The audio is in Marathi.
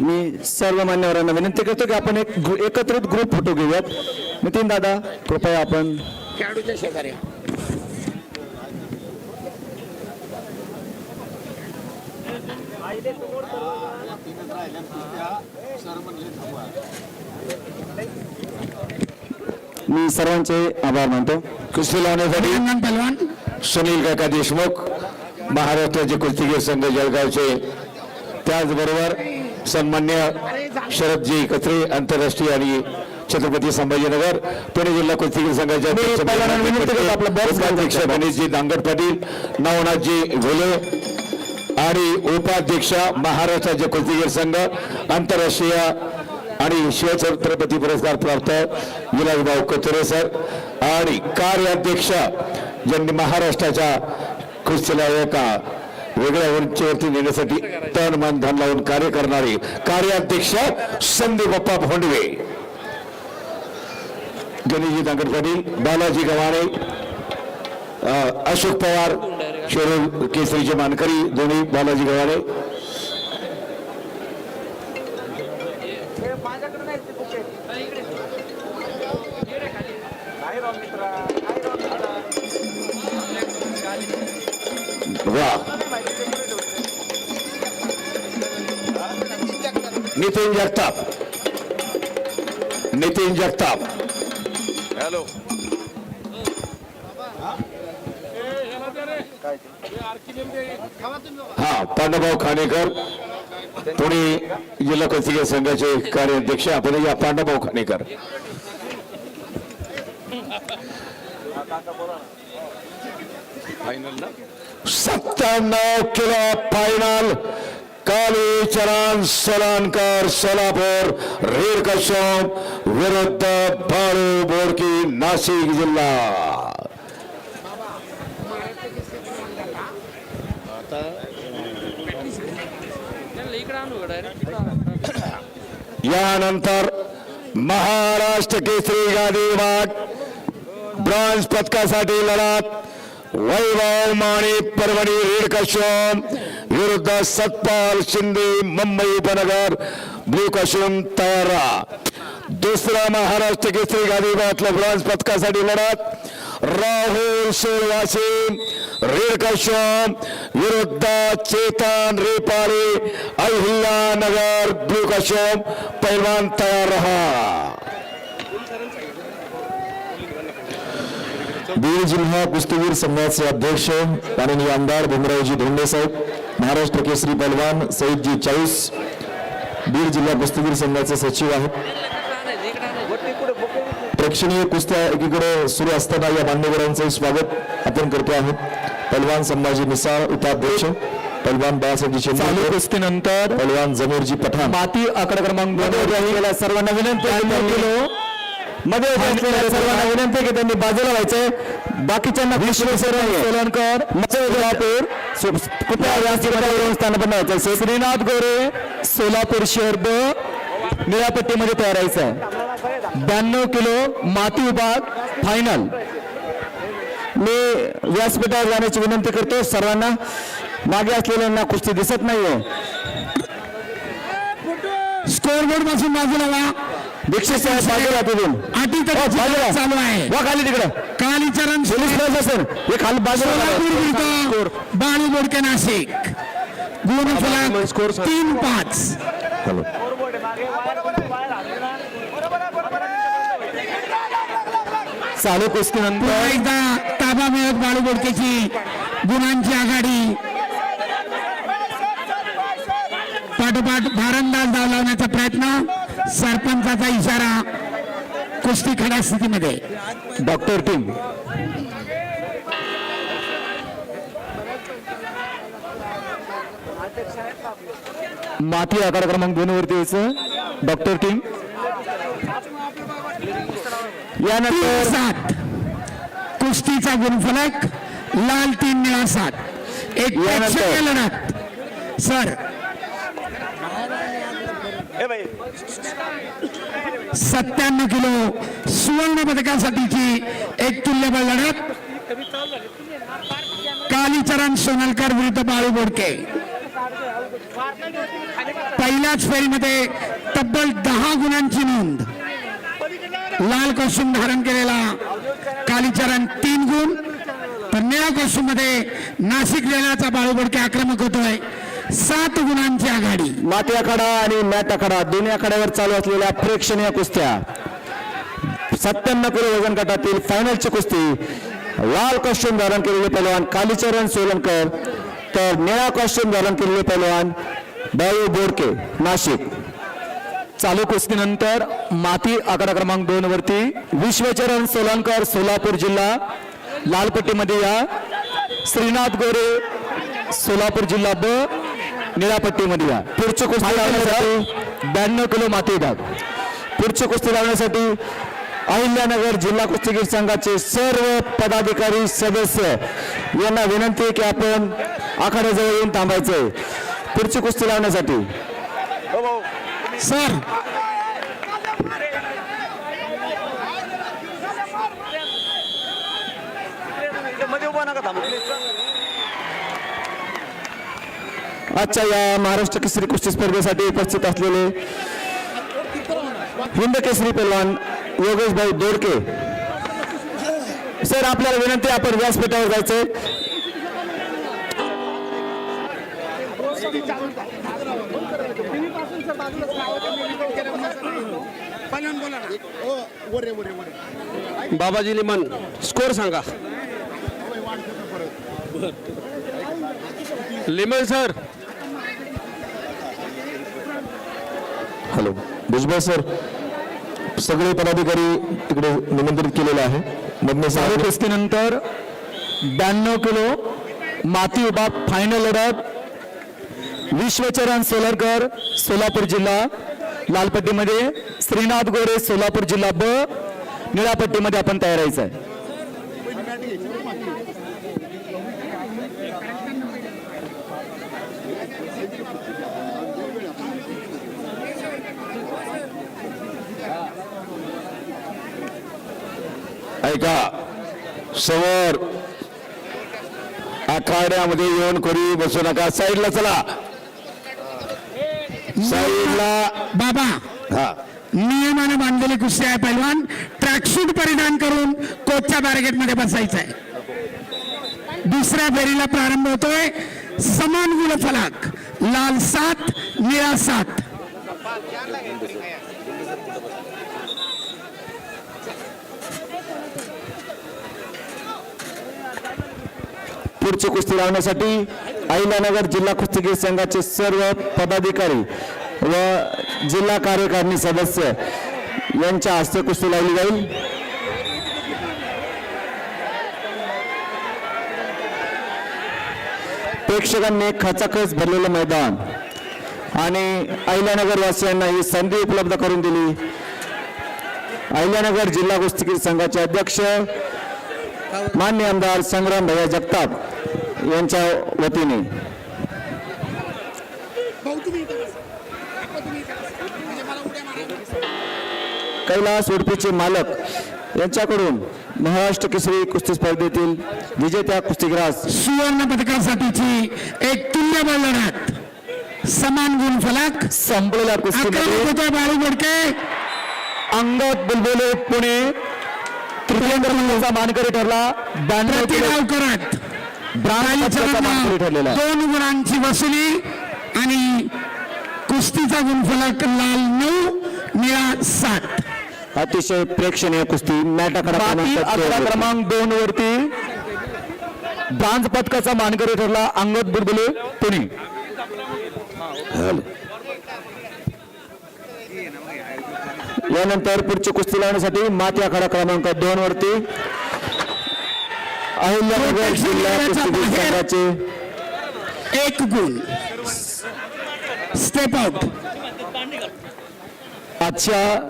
मी सर्व मान्यवरांना विनंती करतो की आपण एक एकत्रित ग्रुप फोटो घेऊयात. नितीन दादा कृपया आपण खेळाडूच्या शेजारी. मी सर्वांचे आभार मानतो. कुस्ती लावण्यासाठी. सुनील काका देशमुख महाराष्ट्राचे कुस्तीगीर संघ जळगावचे त्याचबरोबर सन्मान्य शरदजी कचरे आंतरराष्ट्रीय आणि छत्रपती संभाजीनगर पुणे जिल्हा कुस्तीगीर संघाचे अध्यक्ष पहिल्यांदा विनंती करतो आपलं बॉक्स घालून उपाध्यक्ष घ्या. गणेशजी दांगड पाटील नवनाथजी घोले आणि उपाध्यक्ष महाराष्ट्राचे कुस्तीगीर संघ आंतरराष्ट्रीय आणि शिवछत्रपती पुरस्कार प्राप्त विलासभाऊ कचोरे सर आणि कार्याध्यक्ष ज्यांनी महाराष्ट्राच्या कुस्तीला एका वेगळ्या उंचीवरती नेण्यासाठी तन मन धन लावून कार्य करणारे कार्याध्यक्ष संदीप बाप्पा भोंडवे. गणेशजी दांगड पाटील बालाजी गव्हाणे अशोक पवार शेरू केसरीचे मानकरी दोन्ही बालाजी गव्हाणे वा नितीन जगताप. नितीन जगताप. हा पांडवभाऊ खानेकर. पुणे जिल्हा कुस्तीगीर संघाचे कार्याध्यक्ष आपण या पांडवभाऊ खानेकर. सत्त्याण्णव kilo final Kalicharan, Solankar, Solapur red Kashyap विरुद्ध बाळू बोडकी यानंतर महाराष्ट्र केसरी गादी वाट ब्रॉन्झ पदकासाठी लढत वैभव माने परभणी रेड विरुद्ध सतपाल शिंदे मुंबई उपनगर ब्लू तयारा तयार दुसरा महाराष्ट्र केसरी गादी वाटलं ब्रॉन्झ पदकासाठी लढत. राहुल सोळवाशी रेड विरुद्ध चेतन रेपारे अहिल्यानगर ब्लू कशोम पैलवान तयार रहा. बीड जिल्हा कुस्तीगीर संघाचे अध्यक्ष माननीय आमदार भीमरावजी धोंडे साहेब महाराष्ट्र केसरी पहलवान सईदजी चाळीस बीड जिल्हा कुस्तीगीर संघाचे सचिव आहेत. प्रेक्षणीय कुस्त्या एकीकडे सुरू असताना या मान्यवरांचे स्वागत आपण करतो आहोत. पहलवान संभाजी मिसाळ उपाध्यक्ष. पहलवान बाळासाहेबजी शिंदे कुस्तीनंतर पहलवान जमीरजी पठाण. माती आकडा क्रमांक सर्वांना विनंती मध्ये सर्वांना विनंती की त्यांनी बाजूला व्हायचंय. बाकीच्यांना सोलनकर सोलापूर. व्हायचं श्रीनाथ गोरे सोलापूर शहर ब निळापट्टीमध्ये तयार व्हायचं आहे. ब्याण्णव किलो माती विभाग फायनल मी व्यासपीठावर जाण्याची विनंती करतो. सर्वांना मागे असलेल्यांना कुस्ती दिसत नाहीये. स्कोर बोर्डपासून बाजूला दीक्षित साहेब बाजूला तिथून. अटी हो, बाजूला. चालू आहे. वा खाली तिकडं. कालीचरण पोलीस प्रशासन. सर हे खाली बाजूला बाळू बोडके नाशिक. गुण स्कोर. तीन पाच. हॅलो चालू कुस्तीनंतर पुन्हा एकदा ताबा मिळत बाळू बोडकेची गुणांची आघाडी. पाठोपाठ भारंदाज धाव लावण्याचा प्रयत्न. सरपंचाचा इशारा कुस्ती खड्या स्थितीमध्ये. Doctor team. माती आकार क्रमांक दोन वरती यायचं. Doctor team. यानंतर सात. कुस्तीचा गुणफलक लाल तीन निळा सात. एक लढत. सर सत्त्याण्णव किलो सुवर्ण पदकासाठीची एक तुल्यबळ लढत. कालीचरण सोनलकर विरुद्ध बाळू बोडके. पहिल्याच फेरीमध्ये तब्बल दहा गुणांची नोंद. लाल कॉस्ट्युम धारण केलेला कालीचरण तीन गुण. तर निळ्या कॉस्ट्युममध्ये नाशिक लेण्याचा बाळू बोडके आक्रमक होतोय. सात गुणांची आघाडी. माती आखाडा आणि मॅट आखाडा दोन्ही आखाड्यावर चालू असलेल्या प्रेक्षणीय कुस्त्या. सत्त्याण्णव किलो वजन गटातील फायनलची कुस्ती. लाल कॉस्ट्युम धारण केलेले पैलवान कालीचरण सोलनकर तर निळा कॉस्ट्युम धारण केलेले पैलवान बाळू बोडके नाशिक. चालू कुस्तीनंतर माती आकडा क्रमांक दोन वरती विश्वचरण सोलनकर सोलापूर जिल्हा लालपट्टीमध्ये या श्रीनाथ गोरे सोलापूर जिल्हा ब निळापट्टीमध्ये या. पुढची कुस्ती लावण्यासाठी ब्याण्णव किलो माती विभाग पुढची कुस्ती लावण्यासाठी अहिल्यानगर जिल्हा कुस्तीगीर संघाचे सर्व पदाधिकारी सदस्य यांना विनंती आहे की आपण आखाड्याजवळ येऊन थांबायचंय. पुढची कुस्ती लावण्यासाठी. सर. आजच्या या महाराष्ट्र केसरी कुस्ती स्पर्धेसाठी उपस्थित असलेले हिंद केसरी पैलवान योगेश भाई दोडके. सर आपल्याला विनंती आहे, आपण व्यासपीठावर जायचंय. बाबाजी लिमन स्कोर सांगा. लिमन सर हॅलो भुजबळ सर सगळे पदाधिकारी तिकडे निमंत्रित केलेले आहे. मधने सहा कुस्तीनंतर ब्याण्णव किलो माती विभाग फायनल लढत. विश्वचरण सोलरकर सोलापूर जिल्हा लालपट्टीमध्ये श्रीनाथ गोरे सोलापूर जिल्हा ब निळापट्टीमध्ये आपण तयार व्हायचं आहे. ऐका समोर आखाड्यामध्ये येऊन कोणी बसू नका. साईडला चला. साईडला. बाबा हा. नियमाने बांधलेली कुस्ती आहे पैलवान. ट्रॅकसूट परिधान करून कोचच्या बॅरिगेटमध्ये बसायचं आहे दुसऱ्या फेरीला प्रारंभ होतोय. समान गुण फलक. लाल सात निळा सात. पुढची कुस्ती लावण्यासाठी अहिल्यानगर जिल्हा कुस्तीगीर संघाचे सर्व पदाधिकारी व जिल्हा कार्यकारिणी सदस्य यांच्या हस्ते कुस्ती लावली जाईल. प्रेक्षकांनी खचाखच भरलेलं मैदान आणि अहिल्यानगर वासियांना ही संधी उपलब्ध करून दिली. अहिल्यानगर जिल्हा कुस्तीगीर संघाचे अध्यक्ष मान्य आमदार संग्राम भैया जगताप यांच्या वतीने. कैलास उडपीचे मालक यांच्याकडून महाराष्ट्र केसरी कुस्ती स्पर्धेतील विजेत्या कुस्तीगिरास सुवर्ण पदकासाठीची एक तुल्यबळ लढत. समान गुण फलक. संपलेल्या कुस्तीमध्ये अंगद बुलबुले पुणे तृतीय क्रमांकाचा मानकरी ठरला. ब्याण्णव करत मानकरी ठरलेला. दोन गुणांची वसुली आणि कुस्तीचा गुणफलक लाल नऊ निळा सात. अतिशय प्रेक्षणीय कुस्ती. मॅट आकडा क्रमांक क्रमांक दोन वरती ब्रांज पदकाचा मानकरी ठरला अंगद बुलबुले पुणे. यानंतर पुढची कुस्ती लावण्यासाठी माती आखाडा क्रमांक दोन वरती. अहिल्यानगर जिल्हा कुस्तीगीर संघाचे. एक गुण. स्टेप आउट आजच्या